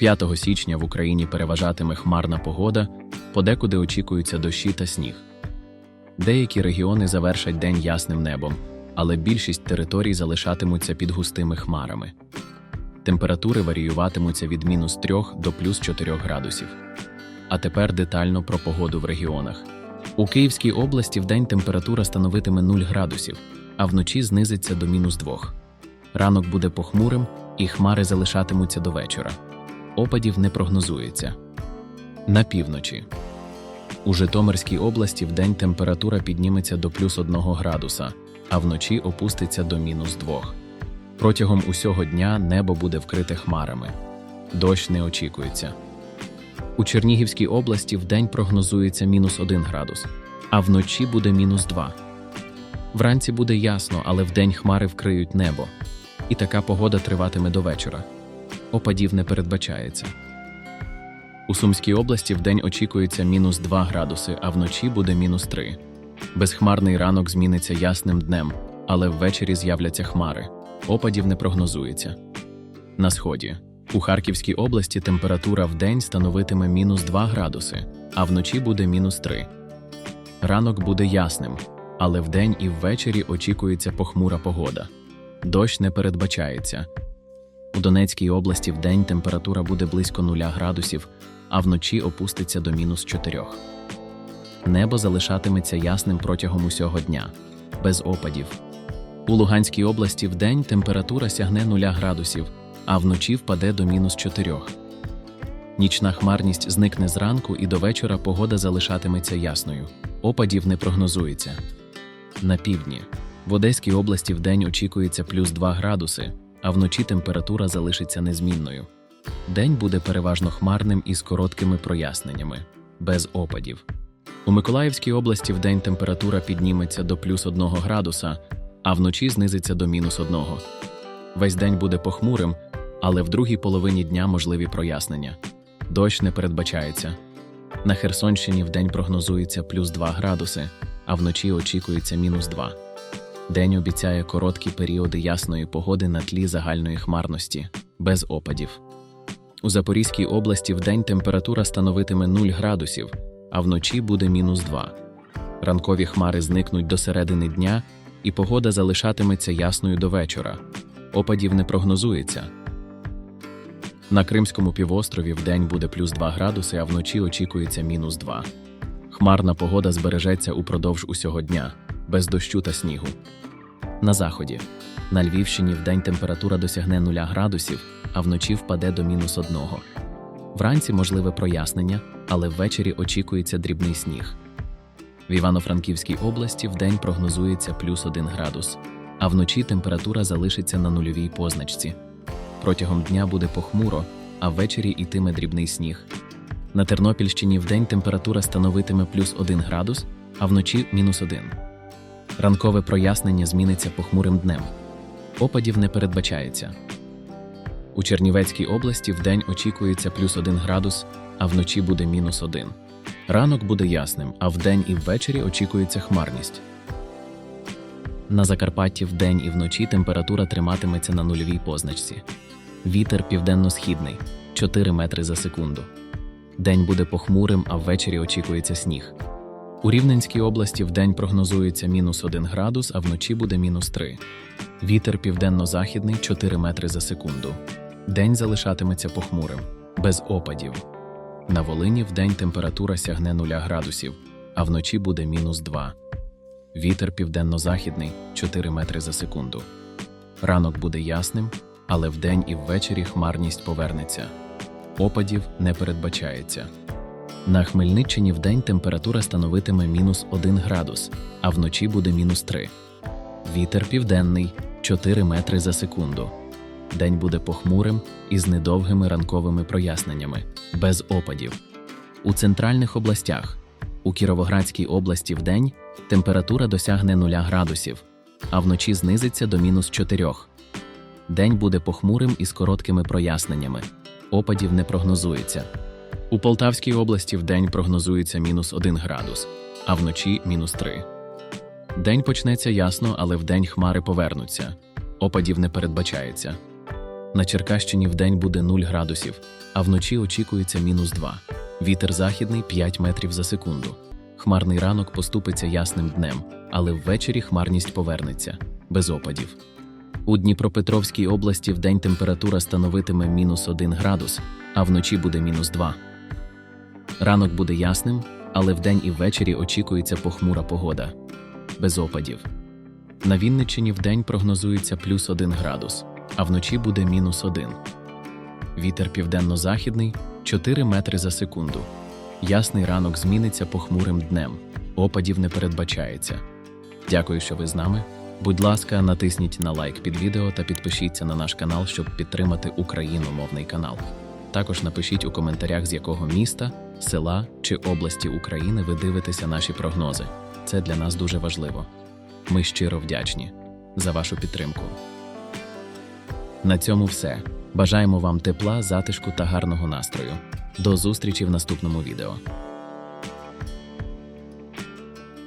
5 січня в Україні переважатиме хмарна погода, подекуди очікуються дощі та сніг. Деякі регіони завершать день ясним небом, але більшість територій залишатимуться під густими хмарами. Температури варіюватимуться від мінус 3 до плюс 4 градусів. А тепер детально про погоду в регіонах. У Київській області вдень температура становитиме 0 градусів, а вночі знизиться до мінус 2. Ранок буде похмурим, і хмари залишатимуться до вечора. Опадів не прогнозується. На півночі. У Житомирській області вдень температура підніметься до плюс 1 градуса, а вночі опуститься до мінус 2. Протягом усього дня небо буде вкрите хмарами. Дощ не очікується. У Чернігівській області вдень прогнозується мінус 1 градус, а вночі буде мінус 2. Вранці буде ясно, але вдень хмари вкриють небо. І така погода триватиме до вечора. Опадів не передбачається. У Сумській області вдень очікується мінус 2 градуси, а вночі буде мінус 3. Безхмарний ранок зміниться ясним днем, але ввечері з'являться хмари. Опадів не прогнозується. На сході. У Харківській області температура в день становитиме мінус 2 градуси, а вночі буде мінус 3. Ранок буде ясним, але вдень і ввечері очікується похмура погода. Дощ не передбачається. У Донецькій області вдень температура буде близько 0 градусів, а вночі опуститься до мінус 4. Небо залишатиметься ясним протягом усього дня, без опадів. У Луганській області вдень температура сягне 0 градусів, а вночі впаде до мінус 4. Нічна хмарність зникне зранку і до вечора погода залишатиметься ясною. Опадів не прогнозується. На півдні. В Одеській області вдень очікується плюс 2 градуси, а вночі температура залишиться незмінною. День буде переважно хмарним із короткими проясненнями, без опадів. У Миколаївській області вдень температура підніметься до плюс 1 градуса, а вночі знизиться до мінус 1. Весь день буде похмурим, але в другій половині дня можливі прояснення. Дощ не передбачається. На Херсонщині вдень прогнозується плюс 2 градуси, а вночі очікується мінус 2. День обіцяє короткі періоди ясної погоди на тлі загальної хмарності, без опадів. У Запорізькій області вдень температура становитиме 0 градусів, а вночі буде мінус 2. Ранкові хмари зникнуть до середини дня, і погода залишатиметься ясною до вечора. Опадів не прогнозується. На Кримському півострові вдень буде плюс 2 градуси, а вночі очікується мінус 2. Хмарна погода збережеться упродовж усього дня, без дощу та снігу. На заході. На Львівщині вдень температура досягне 0 градусів, а вночі впаде до мінус 1. Вранці можливе прояснення, але ввечері очікується дрібний сніг. В Івано-Франківській області вдень прогнозується плюс 1 градус, а вночі температура залишиться на нульовій позначці. Протягом дня буде похмуро, а ввечері йтиме дрібний сніг. На Тернопільщині вдень температура становитиме плюс 1 градус, а вночі мінус 1. Ранкове прояснення зміниться похмурим днем. Опадів не передбачається. У Чернівецькій області вдень очікується плюс 1 градус, а вночі буде мінус 1. Ранок буде ясним, а вдень і ввечері очікується хмарність. На Закарпатті вдень і вночі температура триматиметься на нульовій позначці. Вітер південно-східний 4 метри за секунду. День буде похмурим, а ввечері очікується сніг. У Рівненській області вдень прогнозується мінус 1 градус, а вночі буде мінус 3. Вітер південно-західний 4 метри за секунду. День залишатиметься похмурим, без опадів. На Волині вдень температура сягне 0 градусів, а вночі буде мінус 2. Вітер південно-західний 4 метри за секунду. Ранок буде ясним, але вдень і ввечері хмарність повернеться. Опадів не передбачається. На Хмельниччині вдень температура становитиме мінус 1 градус, а вночі буде мінус 3. Вітер південний 4 метри за секунду. День буде похмурим із недовгими ранковими проясненнями, без опадів. У центральних областях у Кіровоградській області вдень температура досягне 0 градусів, а вночі знизиться до мінус 4. День буде похмурим із короткими проясненнями. Опадів не прогнозується. У Полтавській області вдень прогнозується мінус 1 градус, а вночі мінус 3. День почнеться ясно, але вдень хмари повернуться. Опадів не передбачається. На Черкащині вдень буде 0 градусів, а вночі очікується мінус 2. Вітер західний 5 метрів за секунду. Хмарний ранок поступиться ясним днем, але ввечері хмарність повернеться без опадів. У Дніпропетровській області вдень температура становитиме мінус 1 градус, а вночі буде мінус 2. Ранок буде ясним, але вдень і ввечері очікується похмура погода без опадів. На Вінниччині вдень прогнозується плюс 1 градус, а вночі буде мінус 1. Вітер південно-західний 4 метри за секунду. Ясний ранок зміниться похмурим днем. Опадів не передбачається. Дякую, що ви з нами. Будь ласка, натисніть на лайк під відео та підпишіться на наш канал, щоб підтримати україномовний канал. Також напишіть у коментарях, з якого міста, села чи області України ви дивитеся наші прогнози. Це для нас дуже важливо. Ми щиро вдячні за вашу підтримку. На цьому все. Бажаємо вам тепла, затишку та гарного настрою. До зустрічі в наступному відео.